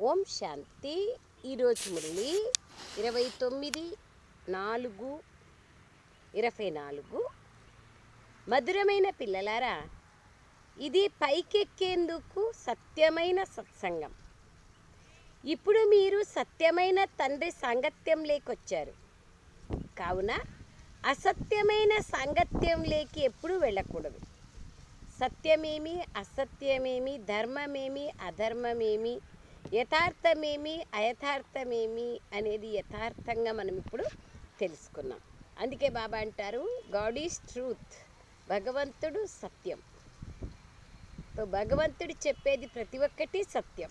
ఓం శాంతి. ఈరోజు మురళి ఇరవై తొమ్మిది నాలుగు ఇరవై నాలుగు. మధురమైన పిల్లలారా ఇది పైకెక్కేందుకు సత్యమైన సత్సంగం. ఇప్పుడు మీరు సత్యమైన తండ్రి సాంగత్యం లేకొచ్చారు. కావున అసత్యమైన సాంగత్యంలోకి ఎప్పుడూ వెళ్ళకూడదు. సత్యమేమి అసత్యమేమి ధర్మమేమి అధర్మమేమి యథార్థమేమి అయథార్థమేమి అనేది యథార్థంగా మనం ఇప్పుడు తెలుసుకున్నాం. అందుకే బాబా అంటారు గాడ్ ఈజ్ ట్రూత్ భగవంతుడు సత్యం. సో భగవంతుడు చెప్పేది ప్రతి ఒక్కటి సత్యం.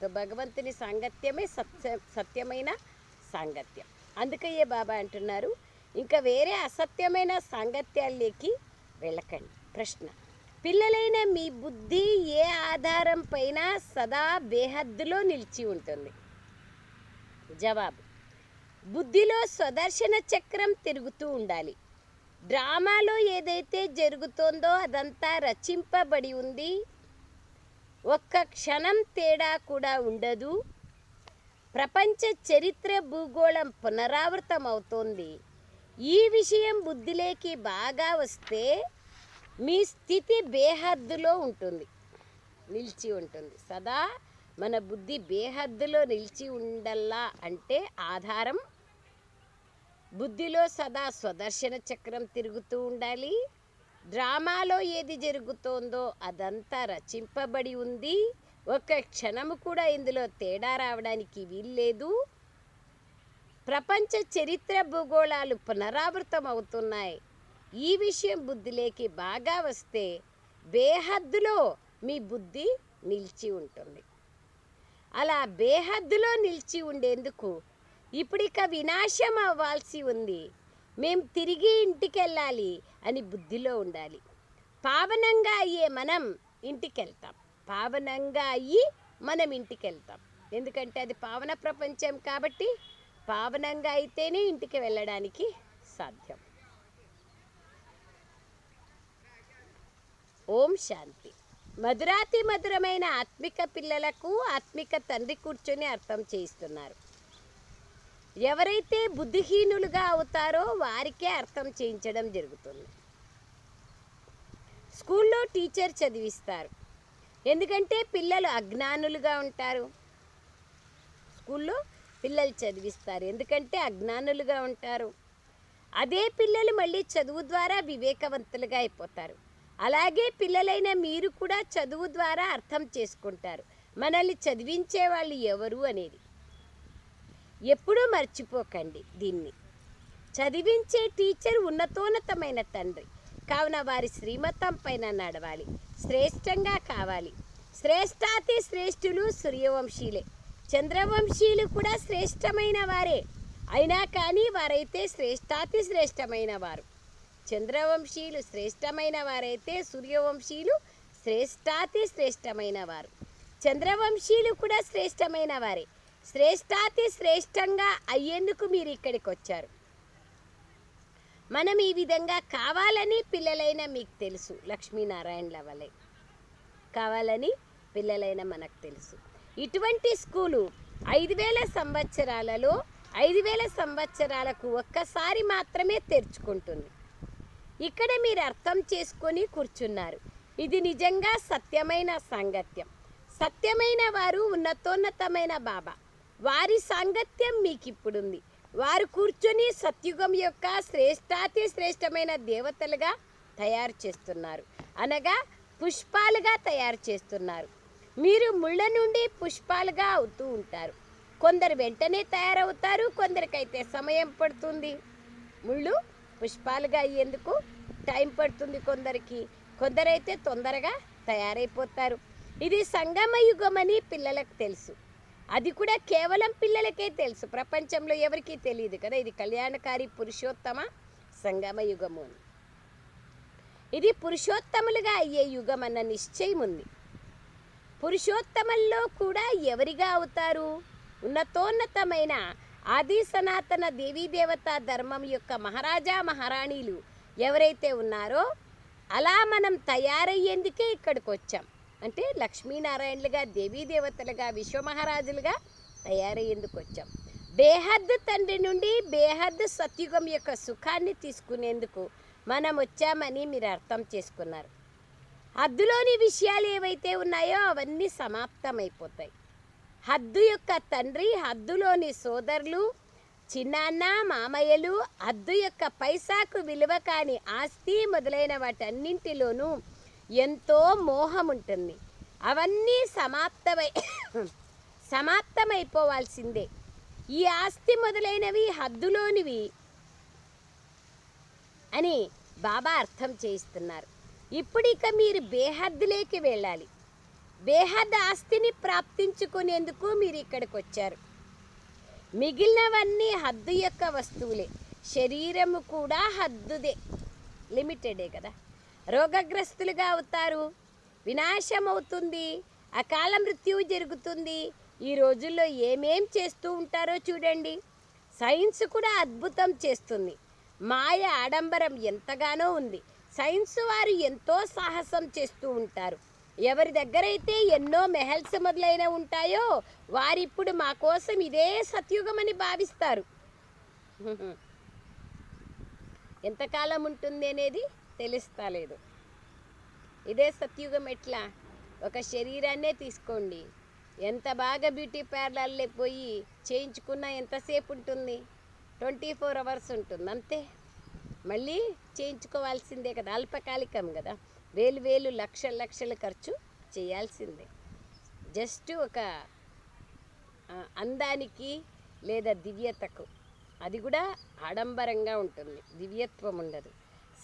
సో భగవంతుని సాంగత్యమే సత్య సత్యమైన సాంగత్యం. అందుకయ్యే బాబా అంటున్నారు ఇంకా వేరే అసత్యమైన సాంగత్యాల్లోకి వెళ్ళకండి. ప్రశ్న. పిల్లలైన మీ బుద్ధి ఏ ఆధారం పైన సదా బేహద్దులో నిలిచి ఉంటుంది? జవాబు. బుద్ధిలో స్వదర్శన చక్రం తిరుగుతూ ఉండాలి. డ్రామాలో ఏదైతే జరుగుతోందో అదంతా రచింపబడి ఉంది. ఒక్క క్షణం తేడా కూడా ఉండదు. ప్రపంచ చరిత్ర భూగోళం పునరావృతం అవుతోంది ఈ విషయం బుద్ధిలోకి బాగా వస్తే మీ స్థితి బేహద్దులో ఉంటుంది. నిలిచి ఉంటుంది. సదా మన బుద్ధి బేహద్దులో నిలిచి ఉండల్లా అంటే ఆధారం బుద్ధిలో సదా స్వదర్శన చక్రం తిరుగుతూ ఉండాలి. డ్రామాలో ఏది జరుగుతోందో అదంతా రచింపబడి ఉంది. ఒక క్షణము కూడా ఇందులో తేడా రావడానికి వీల్లేదు. ప్రపంచ చరిత్ర భూగోళాలు పునరావృతం అవుతున్నాయి ఈ విషయం బుద్ధిలోకి బాగా వస్తే బేహద్దులో మీ బుద్ధి నిలిచి ఉంటుంది. అలా బేహద్దులో నిలిచి ఉండేందుకు ఇప్పుడిక వినాశం అవ్వాల్సి ఉంది. మేము తిరిగి ఇంటికి వెళ్ళాలి అని బుద్ధిలో ఉండాలి. పావనంగా అయ్యే మనం ఇంటికి వెళ్తాం పావనంగా అయ్యి మనం ఇంటికి వెళ్తాం ఎందుకంటే అది పావన ప్రపంచం కాబట్టి పావనంగా అయితేనే ఇంటికి వెళ్ళడానికి సాధ్యం. ఓం శాంతి. మధురాతి మధురమైన ఆత్మిక పిల్లలకు ఆత్మిక తండ్రి కూర్చొని అర్థం చేయిస్తున్నారు. ఎవరైతే బుద్ధిహీనులుగా అవుతారో వారికే అర్థం చేయించడం జరుగుతుంది. స్కూల్లో టీచర్ చదివిస్తారు. ఎందుకంటే పిల్లలు అజ్ఞానులుగా ఉంటారు. స్కూల్లో పిల్లలు చదివిస్తారు. ఎందుకంటే అజ్ఞానులుగా ఉంటారు. అదే పిల్లలు మళ్ళీ చదువు ద్వారా వివేకవంతులుగా అయిపోతారు. అలాగే పిల్లలైన మీరు కూడా చదువు ద్వారా అర్థం చేసుకుంటారు. మనల్ని చదివించే వాళ్ళు ఎవరు అనేది. ఎప్పుడూ మర్చిపోకండి దీన్ని. చదివించే టీచర్ ఉన్నతోన్నతమైన తండ్రి. కావున వారి శ్రీమతం పైన నడవాలి. శ్రేష్టంగా కావాలి. శ్రేష్టాతి శ్రేష్ఠులు సూర్యవంశీలే. చంద్రవంశీయులు కూడా శ్రేష్టమైన వారే. అయినా కానీ వారైతే శ్రేష్టాతి శ్రేష్టమైన వారు. చంద్రవంశీయులు శ్రేష్టమైన వారైతే సూర్యవంశీయులు శ్రేష్టాతి శ్రేష్టమైన వారు. చంద్రవంశీయులు కూడా శ్రేష్టమైన వారే. శ్రేష్టాతి శ్రేష్టంగా అయ్యేందుకు మీరు ఇక్కడికి వచ్చారు. మనం ఈ విధంగా కావాలని పిల్లలైన మీకు తెలుసు. లక్ష్మీనారాయణల వలె కావాలని పిల్లలైన మనకు తెలుసు. ఇటువంటి స్కూలు ఐదు వేల సంవత్సరాలలో ఐదు వేల సంవత్సరాలకు ఒక్కసారి మాత్రమే తెరుచుకుంటుంది. ఇక్కడ మీరు అర్థం చేసుకొని కూర్చున్నారు. ఇది నిజంగా సత్యమైన సాంగత్యం. సత్యమైన వారు ఉన్నతోన్నతమైన బాబా. వారి సాంగత్యం మీకు ఇప్పుడుంది వారు కూర్చొని సత్యుగం యొక్క శ్రేష్టాతి శ్రేష్టమైన దేవతలుగా తయారు చేస్తున్నారు. అనగా పుష్పాలుగా తయారు చేస్తున్నారు. మీరు ముళ్ళ నుండి పుష్పాలుగా అవుతూ ఉంటారు. కొందరు వెంటనే తయారవుతారు కొందరికైతే సమయం పడుతుంది. ముళ్ళు పుష్పాలుగా అయ్యేందుకు టైం పడుతుంది కొందరికి. కొందరైతే తొందరగా తయారైపోతారు. ఇది సంగమ యుగమని పిల్లలకు తెలుసు. అది కూడా కేవలం పిల్లలకే తెలుసు. ప్రపంచంలో ఎవరికీ తెలియదు కదా? ఇది కళ్యాణకారి పురుషోత్తమ సంగమ యుగము అని. ఇది పురుషోత్తములుగా అయ్యే యుగం అన్న నిశ్చయం ఉంది. పురుషోత్తముల్లో కూడా ఎవరిగా అవుతారు? ఉన్నతోన్నతమైన ఆది సనాతన దేవీదేవత ధర్మం యొక్క మహారాజా మహారాణీలు ఎవరైతే ఉన్నారో అలా మనం తయారయ్యేందుకే ఇక్కడికి వచ్చాం అంటే లక్ష్మీనారాయణలుగా దేవీదేవతలుగా విశ్వమహారాజులుగా తయారయ్యేందుకు వచ్చాం బేహద్దు తండ్రి నుండి బేహద్దు సత్యుగం యొక్క సుఖాన్ని తీసుకునేందుకు మనం వచ్చామని మీరు అర్థం చేసుకున్నారు. హద్దులోని విషయాలు ఏవైతే ఉన్నాయో అవన్నీ సమాప్తమైపోతాయి. హద్దు యొక్క తండ్రి హద్దులోని సోదరులు చిన్నాన్న మామయ్యలు హద్దు యొక్క పైసాకు విలువ కాని ఆస్తి మొదలైన వాటన్నింటిలోనూ ఎంతో మోహం ఉంటుంది అవన్నీ సమాప్తమై సమాప్తమైపోవాల్సిందే. ఈ ఆస్తి మొదలైనవి హద్దులోనివి అని బాబా అర్థం చేయిస్తున్నారు. ఇప్పుడు ఇక మీరు బేహద్దులేకి వెళ్ళాలి. బేహద్ ఆస్తిని ప్రాప్తించుకునేందుకు మీరు ఇక్కడికి వచ్చారు మిగిలినవన్నీ హద్దు యొక్క వస్తువులే. శరీరము కూడా హద్దుదే. లిమిటెడే కదా. రోగగ్రస్తులుగా అవుతారు. వినాశం అవుతుంది అకాల మృత్యువు జరుగుతుంది. ఈ రోజుల్లో ఏమేం చేస్తూ ఉంటారో చూడండి. సైన్స్ కూడా అద్భుతం చేస్తుంది. మాయ ఆడంబరం ఎంతగానో ఉంది. సైన్స్ వారు ఎంతో సాహసం చేస్తూ ఉంటారు. ఎవరి దగ్గరైతే ఎన్నో మెహల్స్ మొదలైన ఉంటాయో వారిప్పుడు మా కోసం ఇదే సత్యుగమని భావిస్తారు. ఎంతకాలం ఉంటుంది అనేది తెలుస్తలేదు. ఇదే సత్యుగం ఎట్లా? ఒక శరీరాన్నే తీసుకోండి. ఎంత బాగా బ్యూటీ పార్లర్లే పోయి చేయించుకున్నా ఎంతసేపు ఉంటుంది? ట్వంటీ ఫోర్ అవర్స్ ఉంటుంది అంతే. మళ్ళీ చేయించుకోవాల్సిందే కదా అల్పకాలికం కదా. వేలు వేలు లక్షల లక్షల ఖర్చు చేయాల్సిందే. జస్ట్ ఒక అందానికి లేదా దివ్యతకు. అది కూడా ఆడంబరంగా ఉంటుంది. దివ్యత్వం ఉండదు.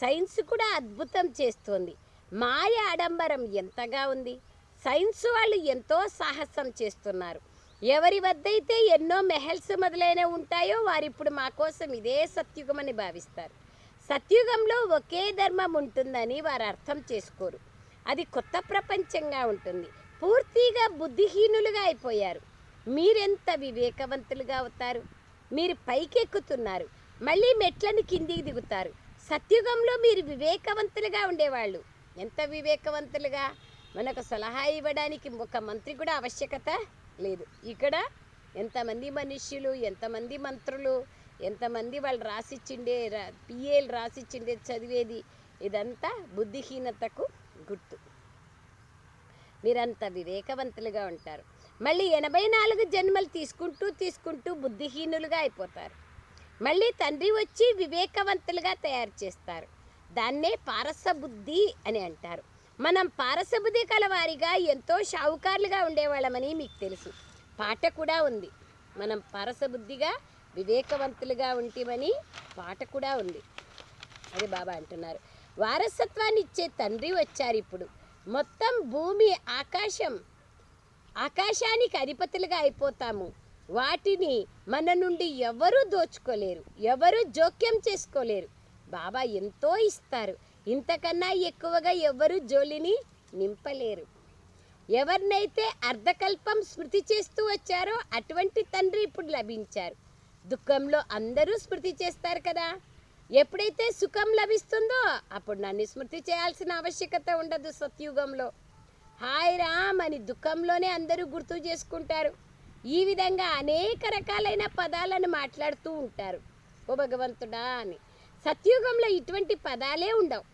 సైన్స్ కూడా అద్భుతం చేస్తోంది. మాయ ఆడంబరం ఎంతగా ఉంది? సైన్స్ వాళ్ళు ఎంతో సాహసం చేస్తున్నారు. ఎవరి వద్దయితే ఎన్నో మెహల్స్ మొదలైన ఉంటాయో వారిప్పుడు మా కోసం ఇదే సత్యుగమని భావిస్తారు. సత్యుగంలో ఒకే ధర్మం ఉంటుందని వారు అర్థం చేసుకోరు. అది కొత్త ప్రపంచంగా ఉంటుంది. పూర్తిగా బుద్ధిహీనులుగా అయిపోయారు. మీరెంత వివేకవంతులుగా అవుతారు? మీరు పైకెక్కుతున్నారు. మళ్ళీ మెట్లని కిందికి దిగుతారు. సత్యుగంలో మీరు వివేకవంతులుగా ఉండేవాళ్ళు. ఎంత వివేకవంతులుగా? మనకు సలహా ఇవ్వడానికి ఒక మంత్రి కూడా ఆవశ్యకత లేదు. ఇక్కడ ఎంతమంది మనుష్యులు ఎంతమంది మంత్రులు ఎంతమంది వాళ్ళు రాసిచ్చిండే పిఏలు రాసిచ్చిండే చదివేది ఇదంతా బుద్ధిహీనతకు గుర్తు. మీరంత వివేకవంతులుగా ఉంటారు. మళ్ళీ ఎనభై నాలుగు జన్మలు తీసుకుంటూ తీసుకుంటూ బుద్ధిహీనులుగా అయిపోతారు. మళ్ళీ తండ్రి వచ్చి వివేకవంతులుగా తయారు చేస్తారు. దాన్నే పారసబుద్ధి అని అంటారు. మనం పారసబుద్ధి కలవారిగా ఎంతో షావుకారులుగా ఉండేవాళ్ళమని మీకు తెలుసు. పాట కూడా ఉంది. మనం పారసబుద్ధిగా వివేకవంతులుగా ఉంటిమని పాట కూడా ఉంది. అది బాబా అంటున్నారు. వారసత్వాన్ని ఇచ్చే తండ్రి వచ్చారు ఇప్పుడు. మొత్తం భూమి ఆకాశం. ఆకాశానికి అధిపతులుగా అయిపోతాము. వాటిని మన నుండి ఎవరూ దోచుకోలేరు. ఎవరు జోక్యం చేసుకోలేరు. బాబా ఎంతో ఇస్తారు. ఇంతకన్నా ఎక్కువగా ఎవరు జోలిని నింపలేరు. ఎవరినైతే అర్ధకల్పం స్మృతి చేస్తూ వచ్చారో అటువంటి తండ్రి ఇప్పుడు లభించారు. దుఃఖంలో అందరూ స్మృతి చేస్తారు కదా. ఎప్పుడైతే సుఖం లభిస్తుందో అప్పుడు నన్ను స్మృతి చేయాల్సిన ఆవశ్యకత ఉండదు సత్యుగంలో. హాయ్ రామ్ అని దుఃఖంలోనే అందరూ గుర్తు చేసుకుంటారు. ఈ విధంగా అనేక రకాలైన పదాలను మాట్లాడుతూ ఉంటారు. ఓ భగవంతుడా అని. సత్యుగంలో ఇటువంటి పదాలే ఉండవు.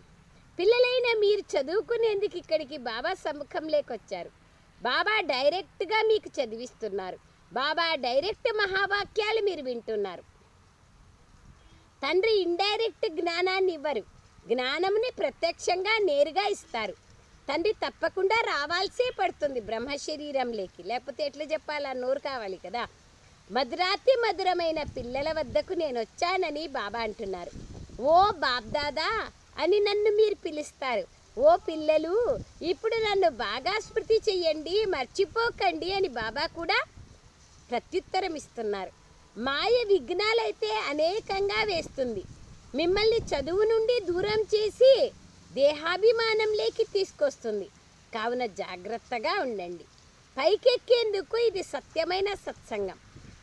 పిల్లలైన మీరు చదువుకునేందుకు ఇక్కడికి బాబా సముఖం లేకొచ్చారు బాబా డైరెక్ట్గా మీకు చదివిస్తున్నారు. బాబా డైరెక్ట్ మహావాక్యాలు మీరు వింటున్నారు. తండ్రి ఇండైరెక్ట్ జ్ఞానాన్ని ఇవ్వరు. జ్ఞానముని ప్రత్యక్షంగా నేరుగా ఇస్తారు. తండ్రి తప్పకుండా రావాల్సే పడుతుంది బ్రహ్మ శరీరంలోకి లేకపోతే ఎట్లా చెప్పాలా? నోరు కావాలి కదా. మధురాతి మధురమైన పిల్లల వద్దకు నేను వచ్చానని బాబా అంటున్నారు. ఓ బాబ్దాదా అని నన్ను మీరు పిలుస్తారు. ఓ పిల్లలు ఇప్పుడు నన్ను బాగా స్మృతి చెయ్యండి మర్చిపోకండి అని బాబా కూడా ప్రత్యుత్తరం ఇస్తున్నారు మాయ విఘ్నాలైతే అనేకంగా వేస్తుంది. మిమ్మల్ని చదువు నుండి దూరం చేసి దేహాభిమానంలోకి తీసుకొస్తుంది. కావున జాగ్రత్తగా ఉండండి. పైకెక్కేందుకు ఇది సత్యమైన సత్సంగం.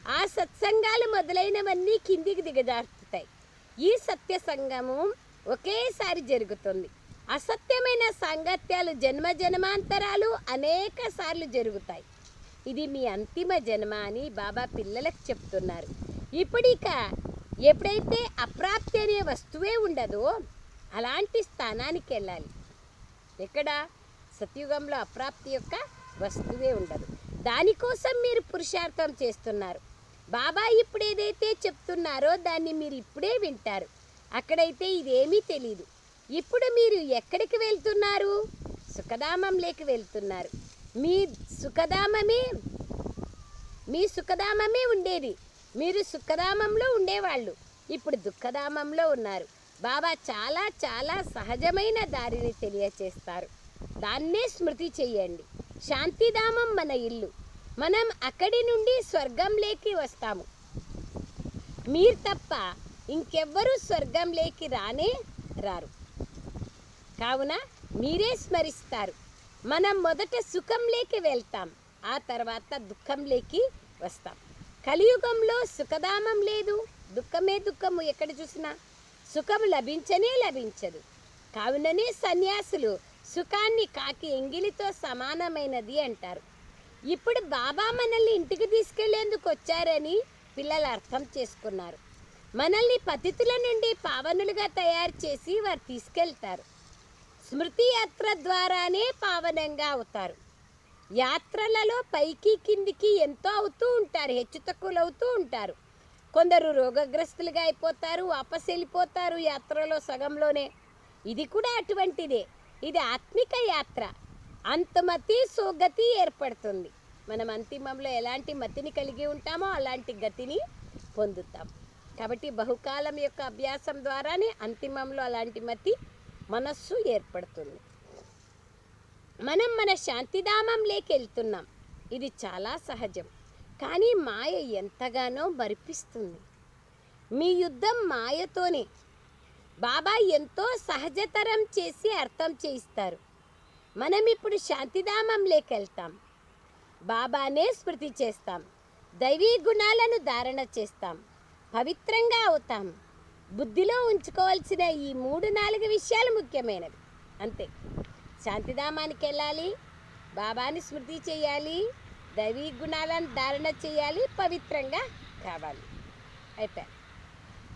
ఆ సత్సంగాలు మొదలైనవన్నీ కిందికి దిగజారుతాయి ఈ సత్య సంగము ఒకేసారి జరుగుతుంది. అసత్యమైన సాంగత్యాలు జన్మ జన్మాంతరాలు అనేక సార్లు జరుగుతాయి. ఇది మీ అంతిమ జన్మ అని బాబా పిల్లలకు చెప్తున్నారు. ఇప్పుడు ఇక ఎప్పుడైతే అప్రాప్తి అనే వస్తువే ఉండదో అలాంటి స్థానానికి వెళ్ళాలి ఎక్కడ? సత్యుగంలో అప్రాప్తి యొక్క వస్తువే ఉండదు. దానికోసం మీరు పురుషార్థం చేస్తున్నారు. బాబా ఇప్పుడు ఏదైతే చెప్తున్నారో దాన్ని మీరు ఇప్పుడే వింటారు. అక్కడైతే ఇదేమీ తెలీదు. ఇప్పుడు మీరు ఎక్కడికి వెళ్తున్నారు? సుఖధామంలోకి వెళ్తున్నారు. మీ సుఖధామమే మీ సుఖధామమే ఉండేది. మీరు సుఖధామంలో ఉండేవాళ్ళు. ఇప్పుడు దుఃఖధామంలో ఉన్నారు. బాబా చాలా చాలా సహజమైన దారిని తెలియచేస్తారు. దాన్నే స్మృతి చెయ్యండి. శాంతిధామం మన ఇల్లు. మనం అక్కడి నుండి స్వర్గంలోకి వస్తాము. మీరు తప్ప ఇంకెవ్వరూ స్వర్గంలోకి రానే రారు. కావున మీరే స్మరిస్తారు. మనం మొదట సుఖంలోకి వెళ్తాం ఆ తర్వాత దుఃఖంలోకి వస్తాం. కలియుగంలో సుఖధామం లేదు దుఃఖమే దుఃఖము ఎక్కడ చూసినా. సుఖం లభించనే లభించదు. కావుననే సన్యాసులు సుఖాన్ని కాకి ఎంగిలితో సమానమైనది అంటారు. ఇప్పుడు బాబా మనల్ని ఇంటికి తీసుకెళ్ళేందుకు వచ్చారని పిల్లలు అర్థం చేసుకున్నారు. మనల్ని పతితుల నుండి పావనులుగా తయారు చేసి వారు తీసుకెళ్తారు. స్మృతి యాత్ర ద్వారానే పావనంగా అవుతారు. యాత్రలలో పైకి కిందికి ఎంతో అవుతూ ఉంటారు హెచ్చు తక్కువలు అవుతూ ఉంటారు. కొందరు రోగగ్రస్తులుగా అయిపోతారు వాపస్ వెళ్ళిపోతారు యాత్రలో సగంలోనే. ఇది కూడా అటువంటిదే. ఇది ఆత్మిక యాత్ర. అంతమతి సోగతి ఏర్పడుతుంది. మనం అంతిమంలో ఎలాంటి మతిని కలిగి ఉంటామో అలాంటి గతిని పొందుతాం. కాబట్టి బహుకాలం యొక్క అభ్యాసం ద్వారానే అంతిమంలో అలాంటి మతి మనస్సు ఏర్పడుతుంది. మనం మన శాంతిధామంలోకి వెళ్తున్నాం ఇది చాలా సహజం. కానీ మాయ ఎంతగానో మరిపిస్తుంది. మీ యుద్ధం మాయతోనే. బాబా ఎంతో సహజతరం చేసి అర్థం చేయిస్తారు. మనం ఇప్పుడు శాంతిధామంలోకి వెళ్తాం బాబానే స్మృతి చేస్తాం. దైవీ గుణాలను ధారణ చేస్తాం. పవిత్రంగా అవుతాం. బుద్ధిలో ఉంచుకోవాల్సిన ఈ మూడు నాలుగు విషయాలు ముఖ్యమైనవి. అంతే. శాంతిధామానికి వెళ్ళాలి బాబాని స్మృతి చేయాలి దైవీ గుణాలను ధారణ చేయాలి పవిత్రంగా కావాలి. అయిపోయి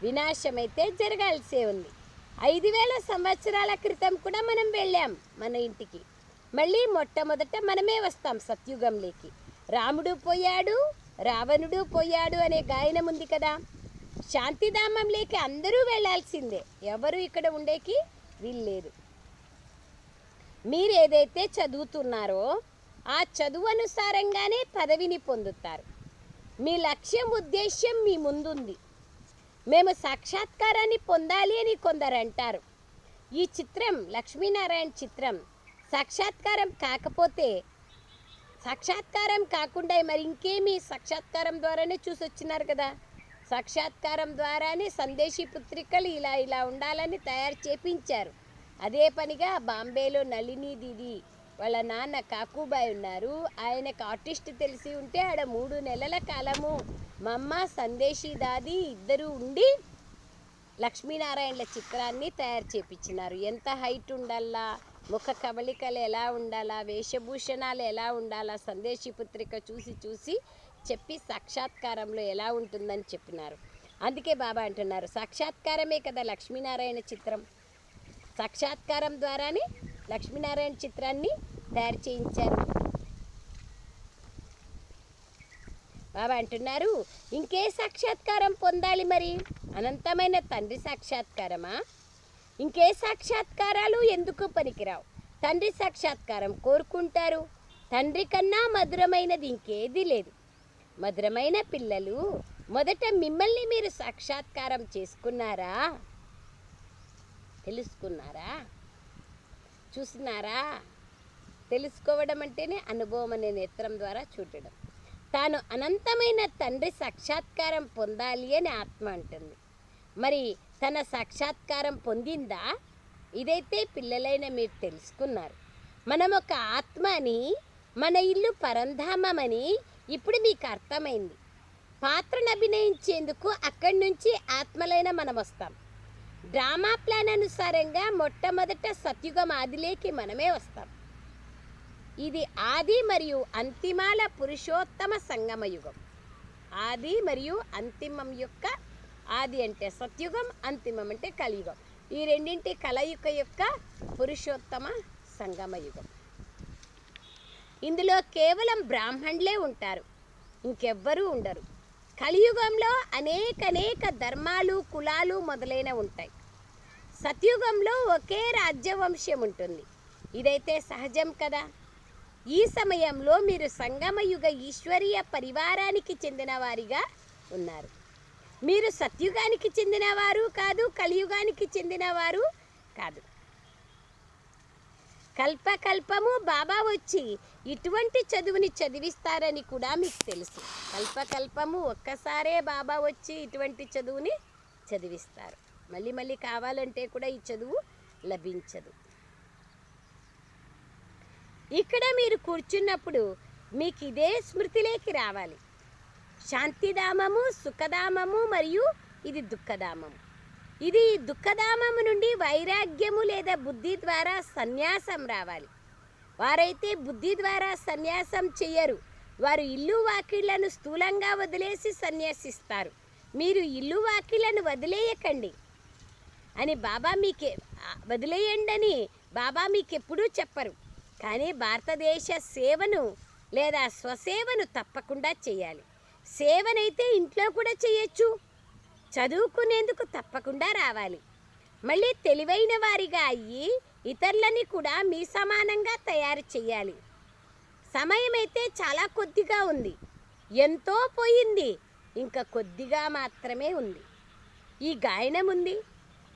వినాశమైతే జరగాల్సే ఉంది. ఐదు వేల సంవత్సరాల క్రితం కూడా మనం వెళ్ళాం మన ఇంటికి. మళ్ళీ మొట్టమొదట మనమే వస్తాం సత్యుగంలోకి. రాముడు పోయాడు రావణుడు పోయాడు అనే గాయనం ఉంది కదా. శాంతిధామం లేక అందరూ వెళ్ళాల్సిందే ఎవరు ఇక్కడ ఉండేకి వీల్లేదు. మీరు ఏదైతే చదువుతున్నారో ఆ చదువు అనుసారంగానే పదవిని పొందుతారు. మీ లక్ష్యం ఉద్దేశ్యం మీ ముందుంది. మేము సాక్షాత్కారాన్ని పొందాలి అని కొందరు అంటారు ఈ చిత్రం లక్ష్మీనారాయణ చిత్రం సాక్షాత్కారం కాకపోతే సాక్షాత్కారం కాకుండా మరి ఇంకేమీ సాక్షాత్కారం ద్వారానే చూసి వచ్చినారు కదా? సాక్షాత్కారం ద్వారానే సందేశీ పుత్రికలు ఇలా ఇలా ఉండాలని తయారు చేపించారు. అదే పనిగా బాంబేలో నళిని దీది వాళ్ళ నాన్న కాకుబాయ్ ఉన్నారు. ఆయనకు ఆర్టిస్ట్ తెలిసి ఉంటే ఆడ మూడు నెలల కాలము మమ్మ సందేశీ దాది ఇద్దరు ఉండి లక్ష్మీనారాయణల చిత్రాన్ని తయారు చేపించినారు. ఎంత హైట్ ఉండాలా ముఖ కవళికలు ఎలా ఉండాలా వేషభూషణాలు ఎలా ఉండాలా సందేశీ పుత్రిక చూసి చూసి చెప్పి సాక్షాత్కారంలో ఎలా ఉంటుందని చెప్పినారు. అందుకే బాబా అంటున్నారు సాక్షాత్కారమే కదా లక్ష్మీనారాయణ చిత్రం. సాక్షాత్కారం ద్వారానే లక్ష్మీనారాయణ చిత్రాన్ని తయారు చేయించారు. బాబా అంటున్నారు ఇంకే సాక్షాత్కారం పొందాలి మరి? అనంతమైన తండ్రి సాక్షాత్కారమా? ఇంకే సాక్షాత్కారాలు ఎందుకు పనికిరావు? తండ్రి సాక్షాత్కారం కోరుకుంటారు. తండ్రి కన్నా మధురమైనది ఇంకేది లేదు. మధురమైన పిల్లలు మొదట మిమ్మల్ని మీరు సాక్షాత్కారం చేసుకున్నారా? తెలుసుకున్నారా? చూసినారా? తెలుసుకోవడం అంటేనే అనుభవం అనే నేత్రం ద్వారా చూడడం. తాను అనంతమైన తండ్రి సాక్షాత్కారం పొందాలి అని ఆత్మ అంటుంది. మరి తన సాక్షాత్కారం పొందిందా? ఇదైతే పిల్లలైన మీరు తెలుసుకున్నారు. మనం ఒక ఆత్మ అని మన ఇల్లు పరంధామమని ఇప్పుడు మీకు అర్థమైంది. పాత్రను అభినయించేందుకు అక్కడి నుంచి ఆత్మలైన మనం వస్తాం. డ్రామా ప్లాన్ అనుసారంగా మొట్టమొదట సత్యుగం ఆదిలేకి మనమే వస్తాం. ఇది ఆది మరియు అంతిమాల పురుషోత్తమ సంగమ యుగం ఆది మరియు అంతిమం యొక్క ఆది అంటే సత్యుగం అంతిమం అంటే కలియుగం. ఈ రెండింటి కలయిక యొక్క పురుషోత్తమ సంగమ యుగం ఇందులో కేవలం బ్రాహ్మణులే ఉంటారు. ఇంకెవ్వరూ ఉండరు. కలియుగంలో అనేక అనేక ధర్మాలు కులాలు మొదలైన ఉంటాయి. సత్యుగంలో ఒకే రాజ్యవంశం ఉంటుంది. ఇదైతే సహజం కదా? ఈ సమయంలో మీరు సంగమయుగ ఈశ్వరీయ పరివారానికి చెందిన వారిగా ఉన్నారు. మీరు సత్యుగానికి చెందినవారు కాదు కలియుగానికి చెందినవారు కాదు. కల్పకల్పము బాబా వచ్చి ఇటువంటి చదువుని చదివిస్తారని కూడా మీకు తెలుసు. కల్పకల్పము ఒక్కసారే బాబా వచ్చి ఇటువంటి చదువుని చదివిస్తారు. మళ్ళీ మళ్ళీ కావాలంటే కూడా ఈ చదువు లభించదు. ఇక్కడ మీరు కూర్చున్నప్పుడు మీకు ఇదే స్మృతిలోకి రావాలి. శాంతిధామము సుఖధామము మరియు ఇది దుఃఖధామము. ఇది దుఃఖధామము నుండి వైరాగ్యము లేదా బుద్ధి ద్వారా సన్యాసం రావాలి. వారైతే బుద్ధి ద్వారా సన్యాసం చెయ్యరు. వారు ఇల్లు వాకిళ్ళను స్థూలంగా వదిలేసి సన్యాసిస్తారు. మీరు ఇల్లు వాకిళ్ళను వదిలేయకండి అని బాబా మీకే వదిలేయండి అని బాబా మీకు ఎప్పుడూ చెప్పరు. కానీ భారతదేశ సేవను లేదా స్వసేవను తప్పకుండా చేయాలి సేవనైతే ఇంట్లో కూడా చేయొచ్చు చదువుకునేందుకు తప్పకుండా రావాలి. మళ్ళీ తెలివైన వారిగా అయ్యి ఇతరులని కూడా మీ సమానంగా తయారు చేయాలి సమయం అయితే చాలా కొద్దిగా ఉంది. ఎంతో పోయింది. ఇంకా కొద్దిగా మాత్రమే ఉంది. ఈ గాయనం ఉంది.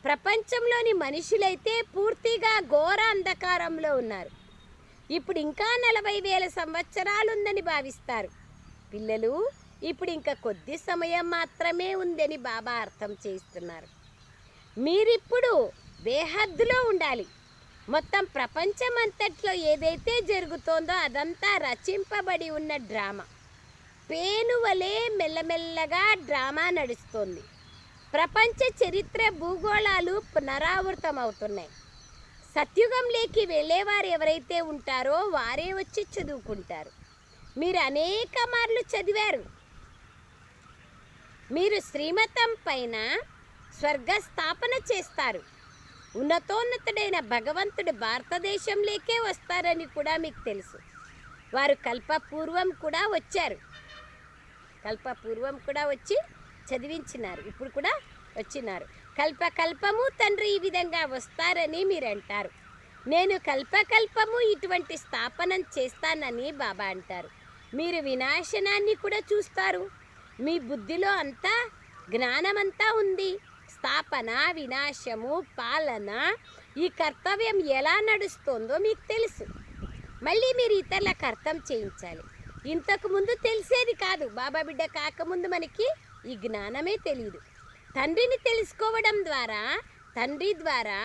ప్రపంచంలోని మనుషులైతే పూర్తిగా ఘోర అంధకారంలో ఉన్నారు. ఇప్పుడు ఇంకా నలభై వేల సంవత్సరాలుందని భావిస్తారు. పిల్లలు ఇప్పుడు ఇంకా కొద్ది సమయం మాత్రమే ఉందని బాబా అర్థం చేస్తున్నారు మీరిప్పుడు బేహద్దులో ఉండాలి. మొత్తం ప్రపంచం అంతట్లో ఏదైతే జరుగుతోందో అదంతా రచింపబడి ఉన్న డ్రామా. పేను వలె మెల్లమెల్లగా డ్రామా నడుస్తోంది. ప్రపంచ చరిత్ర భూగోళాలు పునరావృతం అవుతున్నాయి సత్యుగంలోకి వెళ్ళేవారు ఎవరైతే ఉంటారో వారే వచ్చి చదువుకుంటారు. మీరు అనేక మార్లు చదివారు. మీరు శ్రీమతం పైన స్వర్గస్థాపన చేస్తారు. ఉన్నతోన్నతుడైన భగవంతుడు భారతదేశంలోకే వస్తారని కూడా మీకు తెలుసు. వారు కల్పపూర్వం కూడా వచ్చారు. కల్పపూర్వం కూడా వచ్చి చదివించినారు. ఇప్పుడు కూడా వచ్చినారు. కల్పకల్పము తండ్రి ఈ విధంగా వస్తారని మీరు అంటారు నేను కల్పకల్పము ఇటువంటి స్థాపనం చేస్తానని బాబా అంటారు. మీరు వినాశనాన్ని కూడా చూస్తారు. మీ బుద్ధిలో అంతా జ్ఞానమంతా ఉంది. స్థాపన వినాశము పాలన ఈ కర్తవ్యం ఎలా నడుస్తుందో మీకు తెలుసు. మళ్ళీ మీరు ఇతరులకు అర్థం చేయించాలి. ఇంతకుముందు తెలిసేది కాదు. బాబా బిడ్డ కాకముందు మనకి ఈ జ్ఞానమే తెలియదు తండ్రిని తెలుసుకోవడం ద్వారా తండ్రి ద్వారా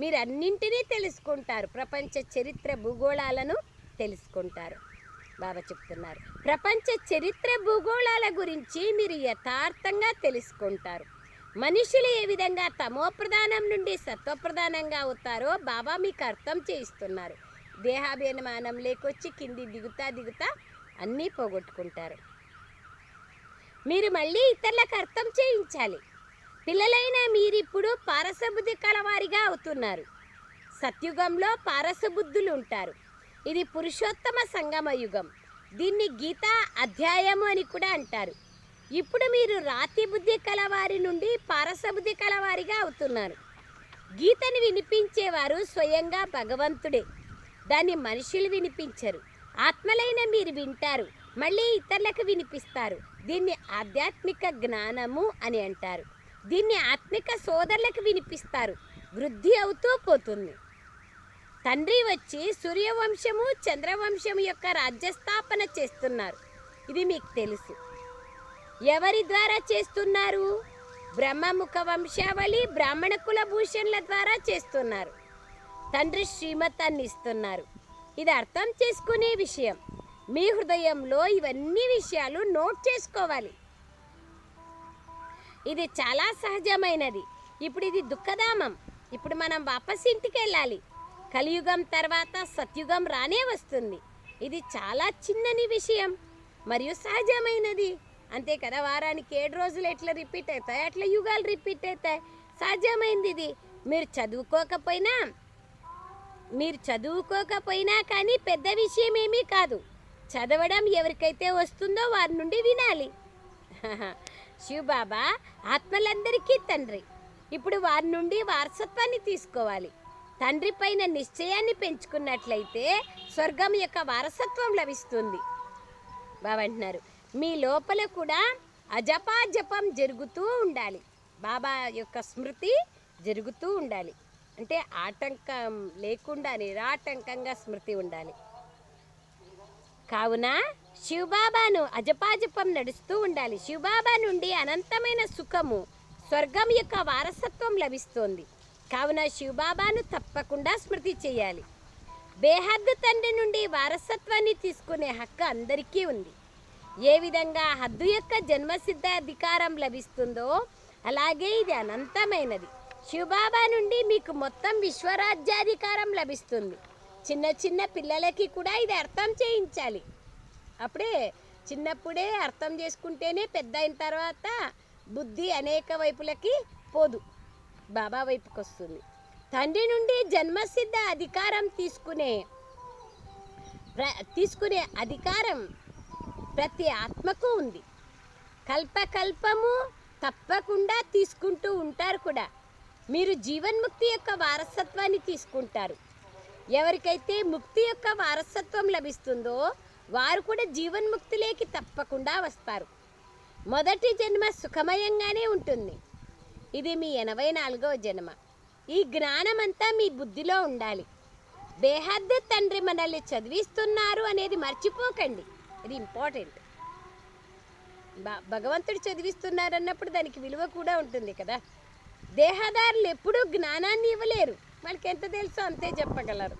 మీరు అన్నింటినీ తెలుసుకుంటారు. ప్రపంచ చరిత్ర భూగోళాలను తెలుసుకుంటారు. బాబా చెప్తున్నారు. ప్రపంచ చరిత్ర భూగోళాల గురించి మీరు యథార్థంగా తెలుసుకుంటారు. మనుషులు ఏ విధంగా తమో ప్రధానం నుండి సత్వప్రధానంగా అవుతారో బాబా మీకు అర్థం చేయిస్తున్నారు. దేహాభిమానం లేకొచ్చి కింది దిగుతా దిగుతా అన్నీ పోగొట్టుకుంటారు. మీరు మళ్ళీ ఇతరులకు అర్థం చేయించాలి. పిల్లలైన మీరిప్పుడు పారసబుద్ధి కలవారిగా అవుతున్నారు. సత్యుగంలో పారసబుద్ధులు ఉంటారు. ఇది పురుషోత్తమ సంగమ యుగం. దీన్ని గీతా అధ్యాయము అని కూడా అంటారు. ఇప్పుడు మీరు రాతి బుద్ధి కలవారి నుండి పారసబుద్ధి కలవారిగా అవుతున్నారు. గీతని వినిపించేవారు స్వయంగా భగవంతుడే. దాన్ని మనుషులు వినిపించరు. ఆత్మలైన మీరు వింటారు. మళ్ళీ ఇతరులకు వినిపిస్తారు. దీన్ని ఆధ్యాత్మిక జ్ఞానము అని అంటారు. దీన్ని ఆత్మిక సోదరులకు వినిపిస్తారు. వృద్ధి అవుతూ పోతుంది. తండ్రి వచ్చి సూర్యవంశము చంద్రవంశము యొక్క రాజ్యస్థాపన చేస్తున్నారు. ఇది మీకు తెలుసు. ఎవరి ద్వారా చేస్తున్నారు? బ్రహ్మముఖ వంశావళి బ్రాహ్మణ కుల భూషణుల ద్వారా చేస్తున్నారు. తండ్రి శ్రీమతాన్ని ఇస్తున్నారు. ఇది అర్థం చేసుకునే విషయం. మీ హృదయంలో ఇవన్నీ విషయాలు నోట్ చేసుకోవాలి. ఇది చాలా సహజమైనది. ఇప్పుడు ఇది దుఃఖధామం. ఇప్పుడు మనం వాపస్ ఇంటికి వెళ్ళాలి. కలియుగం తర్వాత సత్యుగం రానే వస్తుంది. ఇది చాలా చిన్నని విషయం మరియు సహజమైనది. అంతే కదా వారానికి ఏడు రోజులు ఎట్లా రిపీట్ అవుతాయి? అట్లా యుగాలు రిపీట్ అవుతాయి. సహజమైంది ఇది. మీరు చదువుకోకపోయినా మీరు చదువుకోకపోయినా కానీ పెద్ద విషయం ఏమీ కాదు. చదవడం ఎవరికైతే వస్తుందో వారి నుండి వినాలి. శివబాబా ఆత్మలందరికీ తండ్రి. ఇప్పుడు వారి నుండి వారసత్వాన్ని తీసుకోవాలి. తండ్రి పైన నిశ్చయాన్ని పెంచుకున్నట్లయితే స్వర్గం యొక్క వారసత్వం లభిస్తుంది. బాబంటున్నారు మీ లోపల కూడా అజపాజపం జరుగుతూ ఉండాలి. బాబా యొక్క స్మృతి జరుగుతూ ఉండాలి. అంటే ఆటంకం లేకుండా నిరాటంకంగా స్మృతి ఉండాలి. కావున శివబాబాను అజపాజపం నడుస్తూ ఉండాలి. శివబాబా నుండి అనంతమైన సుఖము స్వర్గం యొక్క వారసత్వం లభిస్తోంది. కావున శివబాబాను తప్పకుండా స్మృతి చేయాలి. బేహద్దు తండ్రి నుండి వారసత్వాన్ని తీసుకునే హక్కు అందరికీ ఉంది. ఏ విధంగా హద్దు యొక్క జన్మసిద్ధ అధికారం లభిస్తుందో అలాగే ఇది అనంతమైనది. శివబాబా నుండి మీకు మొత్తం విశ్వరాజ్యాధికారం లభిస్తుంది. చిన్న చిన్న పిల్లలకి కూడా ఇది అర్థం చేయించాలి. అప్పుడే చిన్నప్పుడే అర్థం చేసుకుంటేనే పెద్ద అయిన తర్వాత బుద్ధి అనేక వైపులకి పోదు. బాబా వైపుకి వస్తుంది తండ్రి నుండి జన్మసిద్ధ అధికారం తీసుకునే ప్ర- తీసుకునే అధికారం ప్రతి ఆత్మకు ఉంది. కల్పకల్పము తప్పకుండా తీసుకుంటూ ఉంటారు కూడా. మీరు జీవన్ముక్తి యొక్క వారసత్వాన్ని తీసుకుంటారు. ఎవరికైతే ముక్తి యొక్క వారసత్వం లభిస్తుందో వారు కూడా జీవన్ముక్తిలోకి తప్పకుండా వస్తారు. మొదటి జన్మ సుఖమయంగానే ఉంటుంది. ఇది మీ ఎనభై నాలుగవ జన్మ. ఈ జ్ఞానమంతా మీ బుద్ధిలో ఉండాలి. బేహద్దు తండ్రి మనల్ని చదివిస్తున్నారు అనేది మర్చిపోకండి. ఇది ఇంపార్టెంట్. భగవంతుడు చదివిస్తున్నారు అన్నప్పుడు దానికి విలువ కూడా ఉంటుంది కదా. దేహదారులు ఎప్పుడూ జ్ఞానాన్ని ఇవ్వలేరు. వాళ్ళకి ఎంత తెలుసో అంతే చెప్పగలరు.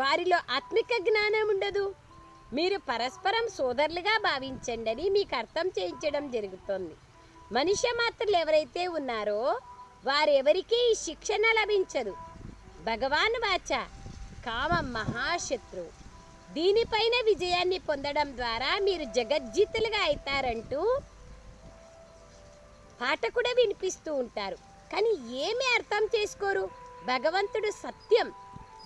వారిలో ఆత్మిక జ్ఞానం ఉండదు. మీరు పరస్పరం సోదరులుగా భావించండి అని మీకు అర్థం చేయించడం జరుగుతుంది. మనుష్య మాత్రలు ఎవరైతే ఉన్నారో వారెవరికీ ఈ శిక్షణ లభించదు. భగవాన్ వాచ కామ మహాశత్రువు దీనిపైన విజయాన్ని పొందడం ద్వారా మీరు జగజ్జితులుగా అవుతారంటూ పాట కూడా వినిపిస్తూ ఉంటారు. కానీ ఏమి అర్థం చేసుకోరు? భగవంతుడు సత్యం.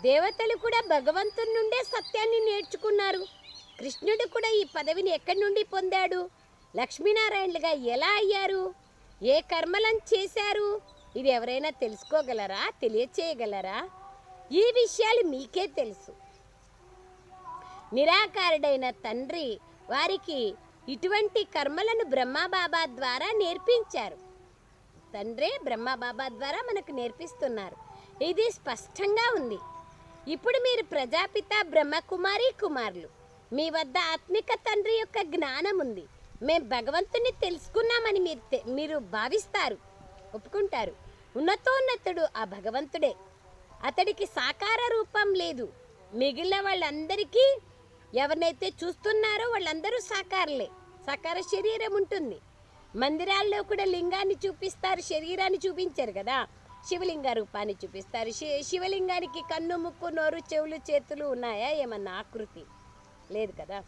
దేవతలు కూడా భగవంతుడి నుండే సత్యాన్ని నేర్చుకున్నారు. కృష్ణుడు కూడా ఈ పదవిని ఎక్కడి నుండి పొందాడు? లక్ష్మీనారాయణులుగా ఎలా అయ్యారు? ఏ కర్మలను చేశారు? ఇది ఎవరైనా తెలుసుకోగలరా? తెలియచేయగలరా? ఈ విషయాలు మీకే తెలుసు. నిరాకారుడైన తండ్రి వారికి ఇటువంటి కర్మలను బ్రహ్మబాబా ద్వారా నేర్పించారు. తండ్రే బ్రహ్మబాబా ద్వారా మనకు నేర్పిస్తున్నారు. ఇది స్పష్టంగా ఉంది. ఇప్పుడు మీరు ప్రజాపిత బ్రహ్మకుమారి కుమారులు. మీ వద్ద ఆత్మిక తండ్రి యొక్క జ్ఞానం ఉంది మేము భగవంతుని తెలుసుకున్నామని మీరు తె- మీరు భావిస్తారు ఒప్పుకుంటారు. ఉన్నతోన్నతుడు ఆ భగవంతుడే. అతడికి సాకార రూపం లేదు. మిగిలిన వాళ్ళందరికీ ఎవరినైతే చూస్తున్నారో వాళ్ళందరూ సాకారలే. సాకార శరీరం ఉంటుంది. మందిరాల్లో కూడా లింగాన్ని చూపిస్తారు శరీరాన్ని చూపించారు కదా. శివలింగ రూపాన్ని చూపిస్తారు. శి- శివలింగానికి కన్ను ముక్కు నోరు చెవులు చేతులు ఉన్నాయా? ఏమన్నా ఆకృతి లేదు కదా?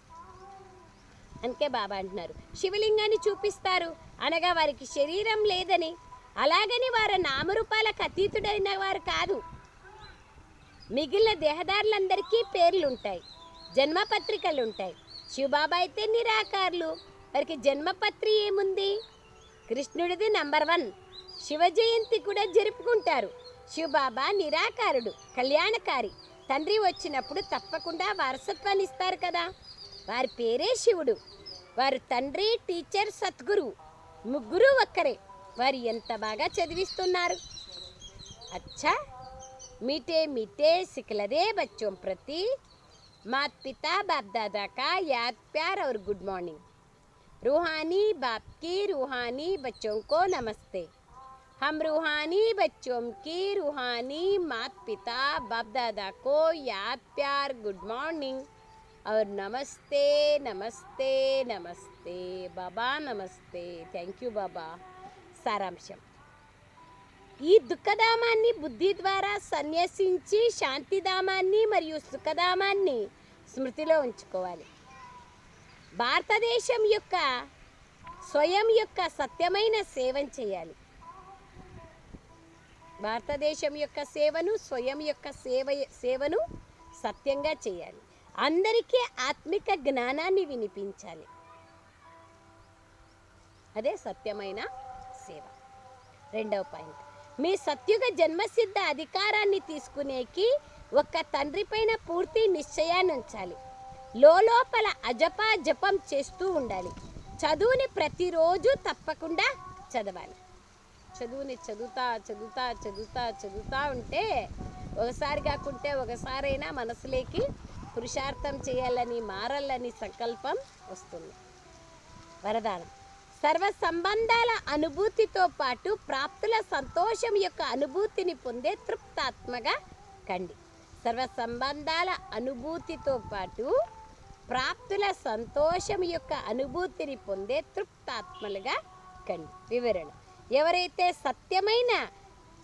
అందుకే బాబా అంటున్నారు. శివలింగాన్ని చూపిస్తారు. అనగా వారికి శరీరం లేదని. అలాగని వారు నామరూపాలకు అతీతుడైన వారు కాదు. మిగిలిన దేహదారులందరికీ పేర్లు ఉంటాయి జన్మపత్రికలు ఉంటాయి శివబాబా అయితే నిరాకారులు. వారికి జన్మపత్రి ఏముంది? కృష్ణుడిది నంబర్ వన్. శివ జయంతి కూడా జరుపుకుంటారు. శివబాబా నిరాకారుడు కళ్యాణకారి. తండ్రి వచ్చినప్పుడు తప్పకుండా వారసత్వాన్ని ఇస్తారు కదా. వారి పేరే శివుడు వారు తండ్రి టీచర్ సద్గురు ముగ్గురు ఒక్కరే వారు ఎంత బాగా చదివిస్తున్నారు अच्छा मीठे मीठे सिखलरे बच्चों प्रति माता पिता बाप दादा का याद प्यार और गुड मॉर्निंग रूहानी बाप की रूहानी बच्चों को नमस्ते हम रूहानी बच्चों की रूहानी माता पिता बाप दादा को याद प्यार गुड मॉर्निंग और नमस्ते नमस्ते नमस्ते बाबा नमस्ते थैंक यू बाबा సారాంశం ఈ దుఃఖధామాన్ని బుద్ధి ద్వారా సన్యసించి శాంతిధామాన్ని మరియు సుఖధామాన్ని స్మృతిలో ఉంచుకోవాలి భారతదేశం యొక్క స్వయం యొక్క సత్యమైన సేవను చేయాలి భారతదేశం యొక్క సేవను స్వయం యొక్క సేవ సేవను సత్యంగా చేయాలి అందరికీ ఆత్మిక జ్ఞానాన్ని వినిపించాలి. అదే సత్యమైన సేవ. రెండవ పాయింట్. మీ సత్యుగ జన్మసిద్ధ అధికారాన్ని తీసుకునేకి ఒక్క తండ్రి పైన పూర్తి నిశ్చయాన్ని ఉంచాలి. లోపల అజపా జపం చేస్తూ ఉండాలి. చదువుని ప్రతిరోజు తప్పకుండా చదవాలి. చదువుని చదువుతా చదువుతా చదువుతా చదువుతా ఉంటే ఒకసారి కాకుంటే ఒకసారైనా మనసులోకి పురుషార్థం చేయాలని మారాలని సంకల్పం వస్తుంది. వరదానం. సర్వ సంబంధాల అనుభూతితో పాటు ప్రాప్తుల సంతోషం యొక్క అనుభూతిని పొందే తృప్తాత్మగా కండి. సర్వ సంబంధాల అనుభూతితో పాటు ప్రాప్తుల సంతోషం యొక్క అనుభూతిని పొందే తృప్తాత్మలుగా కండి. వివరణ. ఎవరైతే సత్యమైన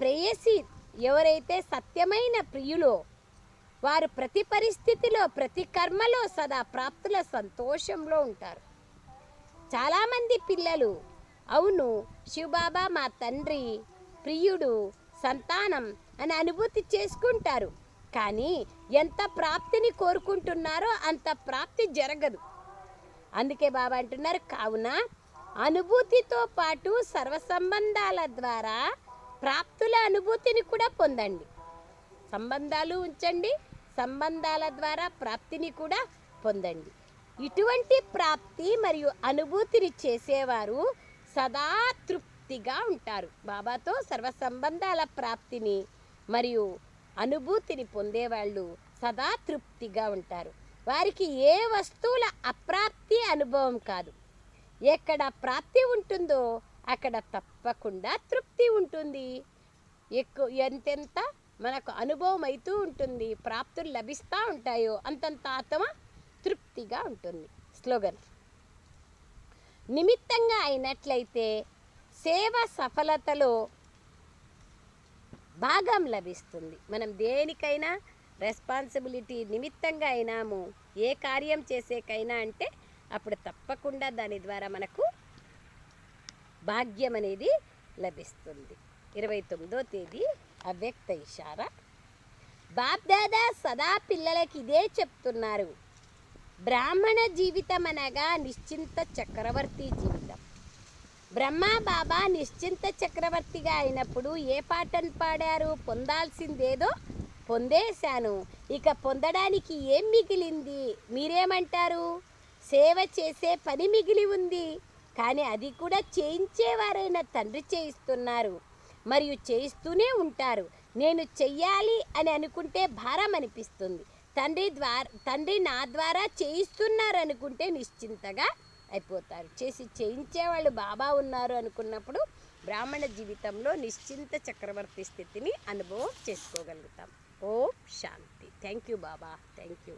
ప్రేయసి ఎవరైతే సత్యమైన ప్రియులో వారు ప్రతి పరిస్థితిలో ప్రతి కర్మలో సదా ప్రాప్తుల సంతోషంలో ఉంటారు. చాలామంది పిల్లలు అవును శివబాబా మా తండ్రి ప్రియుడు సంతానం అని అనుభూతి చేసుకుంటారు. కానీ ఎంత ప్రాప్తిని కోరుకుంటున్నారో అంత ప్రాప్తి జరగదు. అందుకే బాబా అంటున్నారు కావున అనుభూతితో పాటు సర్వసంబంధాల ద్వారా ప్రాప్తుల అనుభూతిని కూడా పొందండి. సంబంధాలు ఉంచండి సంబంధాల ద్వారా ప్రాప్తిని కూడా పొందండి. ఇటువంటి ప్రాప్తి మరియు అనుభూతిని చేసేవారు సదా తృప్తిగా ఉంటారు. బాబాతో సర్వ సంబంధాల ప్రాప్తిని మరియు అనుభూతిని పొందేవాళ్ళు సదా తృప్తిగా ఉంటారు. వారికి ఏ వస్తువుల అప్రాప్తి అనుభవం కాదు. ఎక్కడ ప్రాప్తి ఉంటుందో అక్కడ తప్పకుండా తృప్తి ఉంటుంది. ఎక్కువ ఎంతెంత? మనకు అనుభవం అవుతూ ఉంటుంది ప్రాప్తులు లభిస్తూ ఉంటాయో అంతంత ఆత్మ తృప్తిగా ఉంటుంది. స్లోగన్. నిమిత్తంగా అయినట్లయితే సేవ సఫలతలో భాగం లభిస్తుంది. మనం దేనికైనా రెస్పాన్సిబిలిటీ నిమిత్తంగా అయినాము ఏ కార్యం చేసేకైనా అంటే అప్పుడు తప్పకుండా దాని ద్వారా మనకు భాగ్యం అనేది లభిస్తుంది. ఇరవై తొమ్మిదో తేదీ అవ్యక్త ఇషారా బాప్దాదా సదా పిల్లలకి ఇదే చెప్తున్నారు. బ్రాహ్మణ జీవితం అనగా నిశ్చింత చక్రవర్తి జీవితం. బ్రహ్మ బాబా నిశ్చింత చక్రవర్తిగా అయినప్పుడు ఏ పాటను పాడారు? పొందాల్సిందేదో పొందేశాను. ఇక పొందడానికి ఏం మిగిలింది? మీరేమంటారు? సేవ చేసే పని మిగిలి ఉంది. కానీ అది కూడా చేయించేవారైన తండ్రి చేయిస్తున్నారు. మరియు చేయిస్తూనే ఉంటారు. నేను చెయ్యాలి అని అనుకుంటే భారం అనిపిస్తుంది. తండ్రి ద్వారా తండ్రి నా ద్వారా చేయిస్తున్నారు అనుకుంటే నిశ్చింతగా అయిపోతారు. చేసి చేయించేవాళ్ళు బాబా ఉన్నారు అనుకున్నప్పుడు బ్రాహ్మణ జీవితంలో నిశ్చింత చక్రవర్తి స్థితిని అనుభవం చేసుకోగలుగుతాం. ఓం శాంతి. Thank you Baba. Thank you.